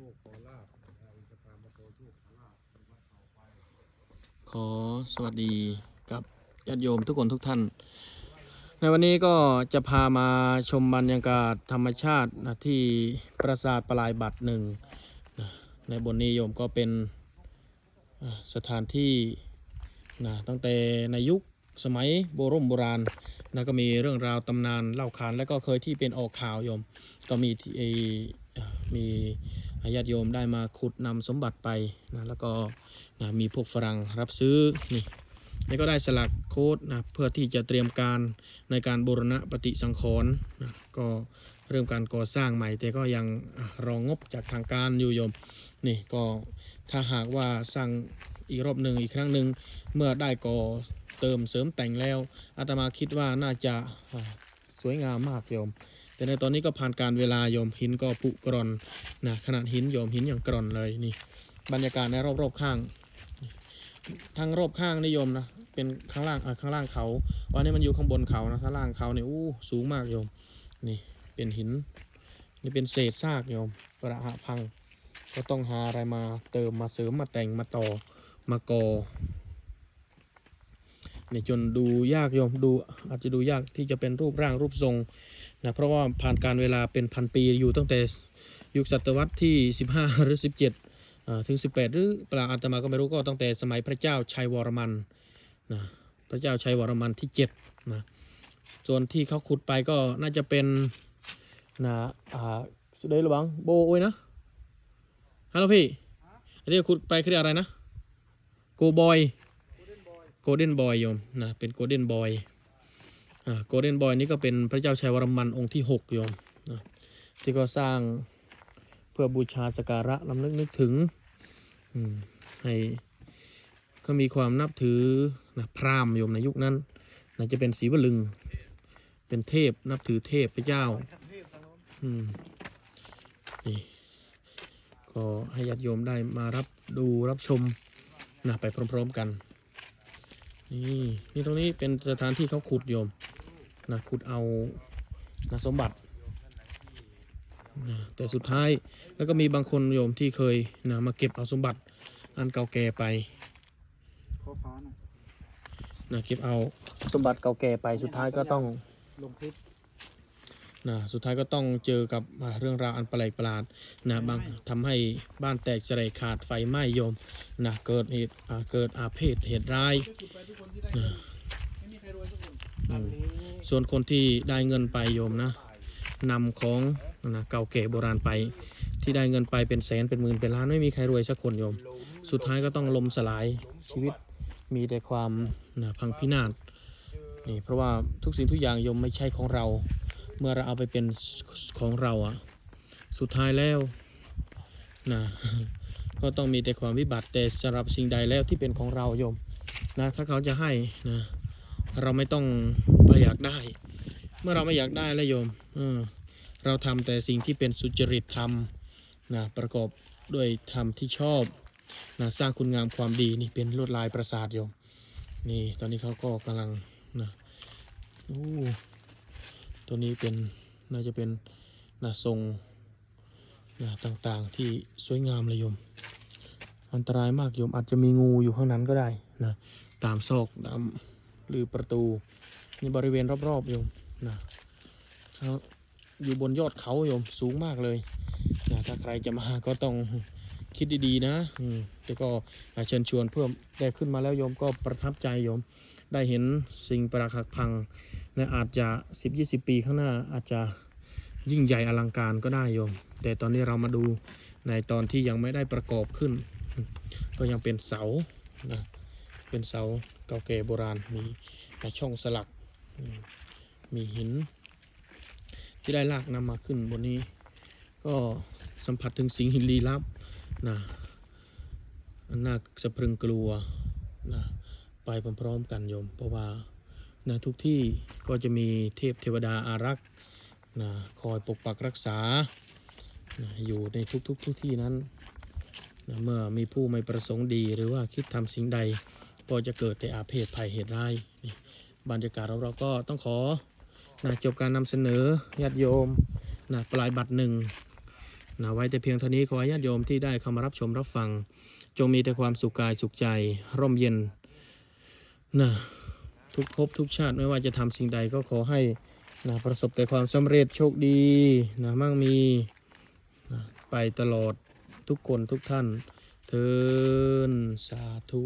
คขอลาบเราจะพามาขอโชคขอลาบในวัดเขาไปขอสวัสดีกับญาติโยมทุกคนทุกท่าน ในวันนี้ก็จะพามาชมบรรยากาศธรรมชาตินะที่ปราสาทปลายบัตรหนึ่งในบนนี้โยมก็เป็นสถานที่นะตั้งแต่ในยุคสมัยโบรโบราณนะก็มีเรื่องราวตำนานเล่าขานและก็เคยที่เป็นออกข่าวโยม ก็มีที่มี ญาติโยมได้มาขุดนำสมบัติไปนะแล้วก็นะมีพวกฝรั่งรับซื้อนี่นี่ก็ได้สลักโค้ดนะเพื่อที่จะเตรียมการในการบูรณะปฏิสังขรณ์นะก็เริ่มการก่อสร้างใหม่ แต่ก็ยังรองงบจากทางการอยู่โยมนี่ก็ถ้าหากว่าสร้างอีกรอบหนึ่งอีกครั้งหนึ่งเมื่อได้ก่อเติมเสริมแต่งแล้วอาตมาคิดว่าน่าจะสวยงามมากโยม แต่ในตอนนี้ก็ผ่านการเวลาโยมหินก็ผุกร่อนนะขนาดหินโยมหินอย่างกร่อนเลยนี่ บรรยากาศในรอบๆข้างทั้งรอบข้างนิยมนะเป็นข้างล่างอะข้างล่างเขาวันนี้มันอยู่ข้างบนเขานะข้างล่างเขาเนี่ยอู้สูงมากโยมนี่เป็นหินนี่เป็นเศษซากโยมประหะพัง ก็ต้องหาอะไรมาเติมมาเสริมมาแต่งมาต่อมากอ เนี่ยจนดูยากโยมดูอาจจะดูยากที่จะเป็นรูปร่างรูปทรงนะเพราะว่าผ่านการเวลาเป็นพันปีอยู่ตั้งแต่ยุคศตวรรษที่ 15 หรือ 17 ถึง 18 หรือเปล่าอาตมาก็ไม่รู้ก็ตั้งแต่สมัยพระเจ้าชัยวรมันนะพระเจ้าชัยวรมันที่7นะส่วนที่เขาขุดไปก็น่าจะเป็นนะอ่าสุดเลยระวังโบโอ้ยนะฮัลโหลพี่อันนี้ขุดไปคืออะไรนะโกบอย โกลเด้นบอยโยมนะเป็นโกลเด้นบอยอ่าโกลเด้นบอยนี่ก็เป็นพระเจ้าชัยวรมันองค์ที่6โยมนะที่ก็สร้างเพื่อบูชาสการะลำลึกนึกถึงให้ก็มีความนับถือนะพราหมณ์โยมในยุคนั้นนะจะเป็นศรีวลึง เป็นเทพนับถือเทพพระเจ้าอืมนี่ก็ให้ญาติโยมได้มารับดูรับชมนะไปพร้อม ๆ กัน นี่นี่ตรงนี้เป็นสถานที่เขาขุดโยมนะขุดเอานะสมบัตินะแต่สุดท้ายแล้วก็มีบางคนโยมที่เคยนะมาเก็บเอาสมบัติอันเก่าแก่ไปขอฟ้าหน่อยนะเก็บเอาสมบัติเก่าแก่ไปสุดท้ายก็ต้องลงคลิป นะสุดท้ายก็ต้องเจอกับอ่าเรื่องราวอันแปลกประหลาดนะบางทำให้บ้านแตกเสลายขาดไฟไหม้โยมนะเกิดเหตุอ่าเกิดอาเพศเหตุร้ายจุดไปทุกคนที่ได้เงินไม่มีใครรวยทุกคนอือันมนี้ส่วนคนที่ได้เงินไปโยมนะนำของนะเก่าแก่โบราณไป ที่ได้เงินไปเป็นแสนเป็นหมื่นเป็นล้านไม่มีใครรวยสักคนโยม สุดท้ายก็ต้องลมสลายชีวิตมีแต่ความนะพังพินาศนี่เพราะว่าทุกสิ่งทุกอย่างโยมไม่ใช่ของเรา เมื่อเราเอาไปเป็นของเราอะสุดท้ายแล้วนะก็ต้องมีแต่ความวิบัติแต่สำหรับสิ่งใดแล้วที่เป็นของเราโยมนะถ้าเขาจะให้นะเราไม่ต้องไปอยากได้ เมื่อเราไม่อยากได้แล้วโยมเออเราทำแต่สิ่งที่เป็นสุจริตธรรมนะประกอบด้วยธรรมที่ชอบนะสร้างคุณงามความดีนี่เป็นลวดลายประสาทโยมนี่ตอนนี้เขาก็กำลังนะโอ้ ตัวนี้เป็นน่าจะเป็นนะทรงนะต่างๆที่สวยงามเลยโยม อันตรายมากโยมอาจจะมีงูอยู่ข้างนั้นก็ได้นะตามซอกตามหรือประตูในบริเวณรอบๆโยมนะเขาอยู่บนยอดเขาโยมสูงมากเลยนะถ้าใครจะมาก็ต้องคิดดีๆนะอืมแต่ก็เชิญชวนเพื่อได้ขึ้นมาแล้วโยมก็ประทับใจโยม ได้เห็นสิ่งประหักพัง นะอาจจะ 10-20 ปีข้างหน้าอาจจะยิ่งใหญ่อลังการก็ได้โยม แต่ตอนนี้เรามาดูในตอนที่ยังไม่ได้ประกอบขึ้น ก็ยังเป็นเสานะเป็นเสาเก่าแก่โบราณมีช่องสลักมีหิน ที่ได้ลากนำมาขึ้นบนนี้ ก็สัมผัสถึงสิ่งหินลี้ลับนะนน่าสะพรึงกลัวนะไปพร้อมๆกันโยม เพราะว่า นะทุกที่ก็จะมีเทพเทวดาอารักษ์นะคอยปกปักรักษานะอยู่ในทุกๆทุกทุกที่นั้นนะเมื่อมีผู้ไม่ประสงค์ดีหรือว่าคิดทำสิ่งใด ก็จะเกิดแต่อาเพศภัยเหตุร้ายบรรยากาศเราก็ต้องขอนะจบการนำเสนอญาติโยมนะปลายบัตรหนึ่งนะไว้แต่เพียงเท่านี้ขอญาติโยมที่ได้เข้ามารับชมรับฟัง จงมีแต่ความสุขกายสุขใจร่มเย็นนะ ทุกภพทุกชาติไม่ว่าจะทำสิ่งใดก็ขอให้นะประสบแต่ความสำเร็จโชคดีนะมั่งมีนะไปตลอดทุกคนทุกท่านเทินสาธุ